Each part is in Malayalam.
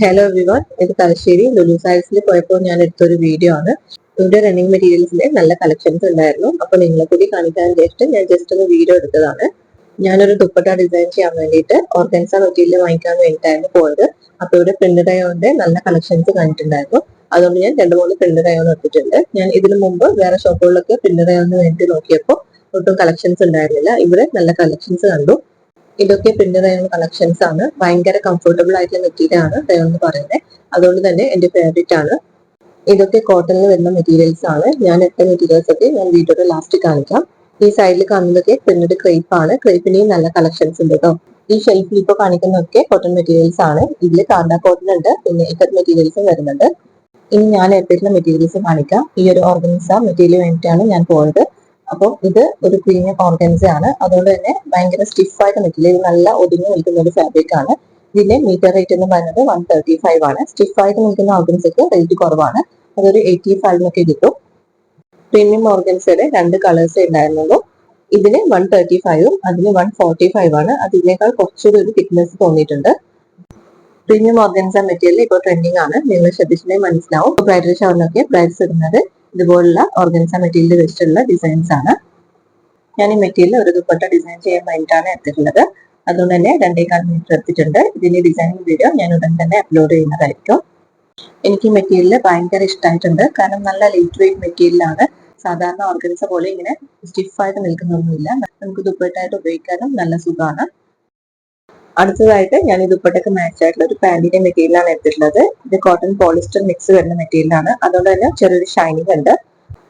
ഹലോ വിവർ ഇത് തലശ്ശേരി ലുലു സൈൽസിൽ പോയപ്പോൾ ഞാൻ എടുത്തൊരു വീഡിയോ ആണ്. ഇവിടെ റണ്ണിങ് മെറ്റീരിയൽസിന്റെ നല്ല കളക്ഷൻസ് ഉണ്ടായിരുന്നു. അപ്പൊ നിങ്ങളെ കൂടി കാണിക്കാൻ ജസ്റ്റ് ഞാൻ ജസ്റ്റ് ഒന്ന് വീഡിയോ എടുത്തതാണ്. ഞാനൊരു ദുപ്പട്ട ഡിസൈൻ ചെയ്യാൻ വേണ്ടിയിട്ട് ഓർഗൻസ മെറ്റീരിയൽ വാങ്ങിക്കാൻ വേണ്ടിയിട്ടായിരുന്നു പോയത്. അപ്പൊ ഇവിടെ പ്രിന്റ് റയോണിന്റെ നല്ല കളക്ഷൻസ് കണ്ടിട്ടുണ്ടായിരുന്നു. അതുകൊണ്ട് ഞാൻ രണ്ട് മൂന്ന് പ്രിന്റ് റയോൺ എടുത്തിട്ടുണ്ട്. ഞാൻ ഇതിനു മുമ്പ് വേറെ ഷോപ്പുകളിലൊക്കെ പ്രിന്റ് റയോണിന് വേണ്ടി നോക്കിയപ്പോൾ ഒട്ടും കളക്ഷൻസ് ഉണ്ടായിരുന്നില്ല. ഇവിടെ നല്ല കളക്ഷൻസ് കണ്ടു. ഇതൊക്കെ പ്രിന്റ് റയോൺ കളക്ഷൻസ് ആണ്. ഭയങ്കര കംഫർട്ടബിൾ ആയിട്ടുള്ള മെറ്റീരിയൽ ആണ് എന്ന് പറയുന്നത് അതുകൊണ്ട് തന്നെ എന്റെ ഫേവറേറ്റ് ആണ്. ഇതൊക്കെ കോട്ടണിൽ വരുന്ന മെറ്റീരിയൽസ് ആണ്. ഞാൻ ഇട്ട മെറ്റീരിയൽസ് ഒക്കെ ഞാൻ വീഡിയോയുടെ ലാസ്റ്റ് കാണിക്കാം. ഈ സൈഡിൽ കാണുന്നതൊക്കെ പ്രിന്റഡ് ക്രേപ്പ് ആണ്. ക്രേപ്പിന്റെയും നല്ല കളക്ഷൻസ് ഉണ്ട് കേട്ടോ ഈ ഷെൽഫിൽ ഇപ്പോൾ കാണിക്കുന്നതൊക്കെ കോട്ടൺ മെറ്റീരിയൽസ് ആണ്. ഇതിൽ കാർഡ കോട്ടൺ ഉണ്ട് പിന്നെ ഇക്കത്ത് മെറ്റീരിയൽസും വരുന്നുണ്ട്. ഇനി ഞാൻ എടുത്തിട്ടുള്ള മെറ്റീരിയൽസ് കാണിക്കാം. ഈ ഒരു ഓർഗൻസ മെറ്റീരിയൽ വേണ്ടിയിട്ടാണ് ഞാൻ പോയത് അപ്പോൾ ഇത് ഒരു പ്രീമിയം ഓർഗൻസ ആണ്. അതുകൊണ്ട് തന്നെ ഭയങ്കര സ്റ്റിഫ് ആയിട്ട് ഇത് നല്ല ഒതുങ്ങി നിൽക്കുന്ന ഒരു ഫാബ്രിക് ആണ്. ഇതിന്റെ മീറ്റർ റേറ്റ് എന്ന് പറയുന്നത് വൺ തേർട്ടി ഫൈവ് ആണ്. സ്റ്റിഫ് ആയിട്ട് നിൽക്കുന്ന ഓർഗൻസയ്ക്ക് റേറ്റ് കുറവാണ്. അതൊരു എയ്റ്റി ഫൈവിനൊക്കെ കിട്ടും. പ്രീമിയം ഓർഗൻസയുടെ രണ്ട് കളേഴ്സ് ഉണ്ടായിരുന്നുള്ളൂ. ഇതിന് വൺ തേർട്ടി ഫൈവും അതിന് വൺ ഫോർട്ടി ഫൈവ് ആണ്. അതിനേക്കാൾ കുറച്ചുകൂടി ഒരു തിക്നെസ് തോന്നിയിട്ടുണ്ട്. പ്രീമിയം ഓർഗൻസ മെറ്റീരിയൽ ഇപ്പോൾ ട്രെൻഡിങ് ആണ്. നിങ്ങൾ ശ്രദ്ധിച്ചിട്ടുണ്ടെങ്കിൽ മനസ്സിലാവും. ബ്രൈഡൽ ഷവറിനൊക്കെ ബ്രൈഡ്സ് ഇടുന്നത് ഇതുപോലുള്ള ഓർഗൻസ മെറ്റീരിയൽ വെച്ചിട്ടുള്ള ഡിസൈൻസ് ആണ്. ഞാൻ ഈ മെറ്റീരിയൽ ഒരു ദുപ്പട്ട ഡിസൈൻ ചെയ്യാൻ വേണ്ടിയിട്ടാണ് എടുത്തിട്ടുള്ളത്. അതുകൊണ്ട് തന്നെ രണ്ടേകാൽ മീറ്റർ എടുത്തിട്ടുണ്ട്. ഇതിന്റെ ഡിസൈനിങ് വീഡിയോ ഞാൻ ഉടൻ തന്നെ അപ്ലോഡ് ചെയ്യുന്നതായിരിക്കും. എനിക്ക് ഈ മെറ്റീരിയൽ ഭയങ്കര ഇഷ്ടമായിട്ടുണ്ട് കാരണം നല്ല ലൈറ്റ് വെയിറ്റ് മെറ്റീരിയലാണ് സാധാരണ ഓർഗൻസ പോലെ ഇങ്ങനെ സ്റ്റിഫായിട്ട് നിൽക്കുന്നൊന്നുമില്ല. നമുക്ക് ദുപ്പട്ടായിട്ട് ഉപയോഗിക്കാനും നല്ല സുഖമാണ്. അടുത്തതായിട്ട് ഞാൻ ഈ ദുപ്പട്ടയ്ക്ക് മാച്ച് ആയിട്ടുള്ള ഒരു പാന്റിന്റെ മെറ്റീരിയൽ ആണ് എടുത്തിട്ടുള്ളത്. ഇത് കോട്ടൺ പോളിസ്റ്റർ മിക്സ് വരുന്ന മെറ്റീരിയൽ ആണ്. അതുകൊണ്ട് തന്നെ ചെറിയൊരു ഷൈനിങ് ഉണ്ട്.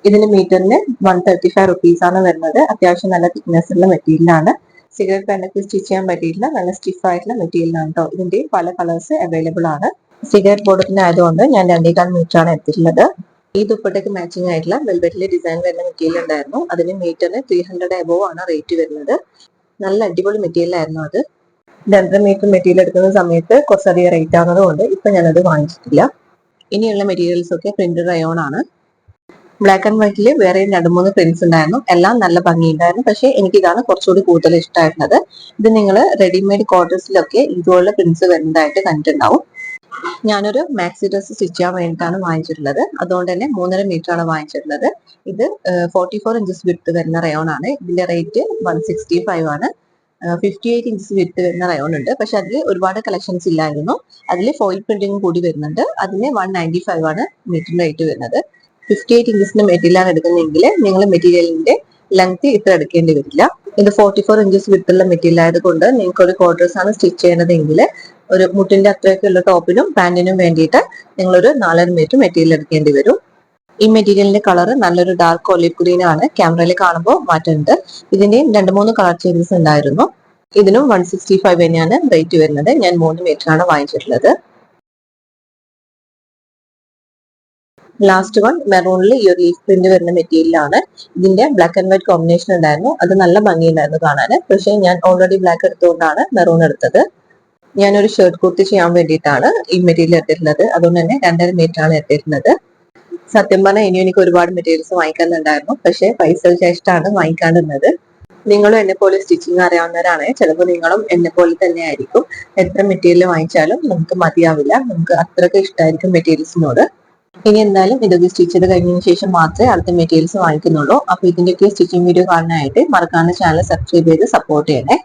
ഇതിന് മീറ്ററിന് വൺ തേർട്ടി ഫൈവ് റുപ്പീസ് ആണ് വരുന്നത്. അത്യാവശ്യം നല്ല തിക്നെസ് ഉള്ള മെറ്റീരിയൽ ആണ്. സിഗരറ്റ് പാനൊക്കെ സ്റ്റിച്ച് ചെയ്യാൻ പറ്റിയില്ല നല്ല സ്റ്റിഫ് ആയിട്ടുള്ള മെറ്റീരിയൽ ആണ് കേട്ടോ ഇതിന്റെ പല കളേഴ്സ് അവൈലബിൾ ആണ്. സിഗരറ്റ് ബോർഡത്തിന്റെ ആയതുകൊണ്ട് ഞാൻ രണ്ടേകാൽ മീറ്റർ ആണ് എടുത്തിട്ടുള്ളത്. ഈ ദുപ്പട്ടയ്ക്ക് മാച്ചിങ് ആയിട്ടുള്ള വെൽവെറ്റിലെ ഡിസൈൻ വരുന്ന മെറ്റീരിയൽ ഉണ്ടായിരുന്നു. അതിന് മീറ്ററിന് ത്രീ ഹൺഡ്രഡ് എബോവ് ആണ് റേറ്റ് വരുന്നത്. നല്ല അടിപൊളി മെറ്റീരിയൽ ആയിരുന്നു അത്. രണ്ടര മീറ്റർ മെറ്റീരിയൽ എടുക്കുന്ന സമയത്ത് കുറച്ചധികം റേറ്റ് ആവുന്നതുകൊണ്ട് ഇപ്പൊ ഞാനത് വാങ്ങിച്ചിട്ടില്ല. ഇനിയുള്ള മെറ്റീരിയൽസ് ഒക്കെ പ്രിന്റഡ് റയോൺ ആണ്. ബ്ലാക്ക് ആൻഡ് വൈറ്റിൽ വേറെ രണ്ട് മൂന്ന് പ്രിന്റ്സ് ഉണ്ടായിരുന്നു. എല്ലാം നല്ല ഭംഗിയുണ്ടായിരുന്നു. പക്ഷെ എനിക്ക് ഇതാണ് കുറച്ചുകൂടി കൂടുതൽ ഇഷ്ടമായിരുന്നത് ഇത് നിങ്ങൾ റെഡിമെയ്ഡ് ക്വാർട്ടേഴ്സിലൊക്കെ ഇതുപോലുള്ള പ്രിന്റ്സ് വരുന്നതായിട്ട് കണ്ടിട്ടുണ്ടാവും. ഞാനൊരു മാക്സി ഡ്രസ് സ്റ്റിച്ച് ചെയ്യാൻ വേണ്ടിയിട്ടാണ് വാങ്ങിച്ചിട്ടുള്ളത്. അതുകൊണ്ട് തന്നെ മൂന്നര മീറ്റർ ആണ് വാങ്ങിച്ചിട്ടുള്ളത്. ഇത് ഫോർട്ടി ഫോർ ഇഞ്ചസ് വിട്ട് വരുന്ന റയോൺ ആണ്. ഇതിന്റെ റേറ്റ് വൺ സിക്സ്റ്റി ഫൈവ് ആണ്. ഫിഫ്റ്റി എയ്റ്റ് ഇഞ്ചസ് വിത്ത് വരുന്ന റയോൺ ഉണ്ട്. പക്ഷെ അതിൽ ഒരുപാട് കളക്ഷൻസ് ഇല്ലായിരുന്നു. അതിൽ ഫോയിൽ പ്രിന്റിംഗ് കൂടി വരുന്നുണ്ട്. അതിന് വൺ നയന്റി ഫൈവ് ആണ് മീറ്റർ റേറ്റ് വരുന്നത്. ഫിഫ്റ്റി എയ്റ്റ് ഇഞ്ചസിന് മെറ്റീരിയലാണ് എടുക്കുന്നതെങ്കിൽ നിങ്ങൾ മെറ്റീരിയലിന്റെ ലെങ്ത് ഇത്ര എടുക്കേണ്ടി വരില്ല. ഇത് ഫോർട്ടി ഫോർ ഇഞ്ചസ് വിത്തുള്ള മെറ്റീരിയൽ ആയതുകൊണ്ട് നിങ്ങൾക്ക് ഒരു ക്വാർട്ടേഴ്സ് ആണ് സ്റ്റിച്ച് ചെയ്യണതെങ്കിൽ ഒരു മുട്ടിന്റെ അത്രയൊക്കെയുള്ള ടോപ്പിനും പാന്റിനും വേണ്ടിയിട്ട് നിങ്ങളൊരു നാലര മീറ്റർ മെറ്റീരിയൽ എടുക്കേണ്ടി വരും. ഈ മെറ്റീരിയലിന്റെ കളർ നല്ലൊരു ഡാർക്ക് ഒലിവ് ഗ്രീൻ ആണ്. ക്യാമറയിൽ കാണുമ്പോൾ മാറ്റുന്നുണ്ട് ഇതിന്റെയും രണ്ട് മൂന്ന് കളർ ചേഞ്ചസ് ഉണ്ടായിരുന്നു. ഇതിനും വൺ സിക്സ്റ്റി ഫൈവ് തന്നെയാണ് റേറ്റ് വരുന്നത്. ഞാൻ മൂന്ന് മീറ്റർ ആണ് വാങ്ങിച്ചിട്ടുള്ളത്. ലാസ്റ്റ് വൺ മെറൂണിൽ ഈ ഒരു ലീഫ് പ്രിന്റ് വരുന്ന മെറ്റീരിയലാണ് ഇതിന്റെ ബ്ലാക്ക് ആൻഡ് വൈറ്റ് കോമ്പിനേഷൻ ഉണ്ടായിരുന്നു. അത് നല്ല ഭംഗിയുണ്ടായിരുന്നു കാണാൻ പക്ഷേ ഞാൻ ഓൾറെഡി ബ്ലാക്ക് എടുത്തുകൊണ്ടാണ് മെറൂൺ എടുത്തത്. ഞാനൊരു ഷർട്ട് കുർത്തി ചെയ്യാൻ വേണ്ടിയിട്ടാണ് ഈ മെറ്റീരിയൽ എടുത്തിരുന്നത് അതുകൊണ്ട് തന്നെ രണ്ടര മീറ്റർ ആണ് എടുത്തിരുന്നത് സത്യം പറഞ്ഞാൽ ഇനി എനിക്ക് ഒരുപാട് മെറ്റീരിയൽസ് വാങ്ങിക്കുന്നുണ്ടായിരുന്നു പക്ഷെ പൈസ ശേഷമാണ് വാങ്ങിക്കാണ്ടുന്നത് നിങ്ങളും എന്നെ പോലെ സ്റ്റിച്ചിങ് അറിയാവുന്നവരാണ്. ചിലപ്പോൾ നിങ്ങളും എന്നെ പോലെ തന്നെ ആയിരിക്കും. എത്ര മെറ്റീരിയൽ വാങ്ങിച്ചാലും നമുക്ക് മതിയാവില്ല. നമുക്ക് അത്രയ്ക്ക് ഇഷ്ടമായിരിക്കും മെറ്റീരിയൽസിനോട് ഇനി എന്തായാലും ഇതൊക്കെ സ്റ്റിച്ച് ചെയ്ത് കഴിഞ്ഞതിന് ശേഷം മാത്രമേ അടുത്ത മെറ്റീരിയൽസ് വാങ്ങിക്കുന്നുള്ളൂ. അപ്പൊ ഇതിന്റെയൊക്കെ സ്റ്റിച്ചിങ് വീഡിയോ കാണാനായിട്ട് മറക്കാണ്ട് ചാനൽ സബ്സ്ക്രൈബ് ചെയ്ത് സപ്പോർട്ട് ചെയ്യണേ.